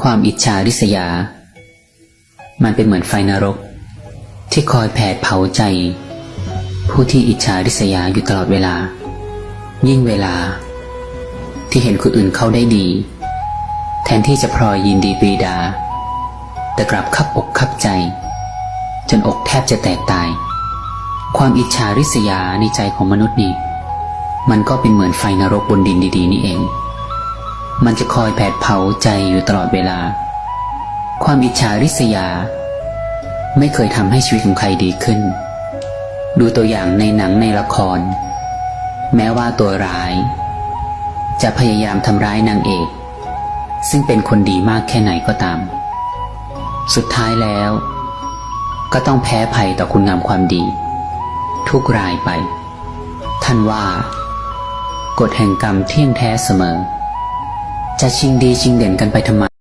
ความอิจฉาริษยา มันเป็นเหมือนไฟนรก ที่คอยแผดเผาใจ ผู้ที่อิจฉาริษยาอยู่ตลอดเวลา ยิ่งเวลา ที่เห็นคนอื่นเขาได้ดี แทนที่จะพลอยยินดีปรีดา แต่กลับคับอกคับใจ จนอกแทบจะแตกตาย ความอิจฉาริษยาในใจของมนุษย์นี่มันก็เป็นเหมือนไฟนรกบนดินดี ๆ นี่เอง มันจะคอยแผดเผาใจอยู่ตลอดเวลา ความอิจฉาริษยา ไม่เคยทำให้ชีวิตของใครดีขึ้น ดูตัวอย่างในหนังในละคร แม้ว่าตัวร้าย จะพยายามทำร้ายนางเอก ซึ่งเป็นคนดีมากแค่ไหนก็ตาม สุดท้ายแล้ว ก็ต้องแพ้ภัยต่อคุณงามความดี ทุกรายไป ท่านว่ากฎแห่งกรรมเที่ยงแท้เสมอ จะชิงดีชิงเด่นกันไปทำไม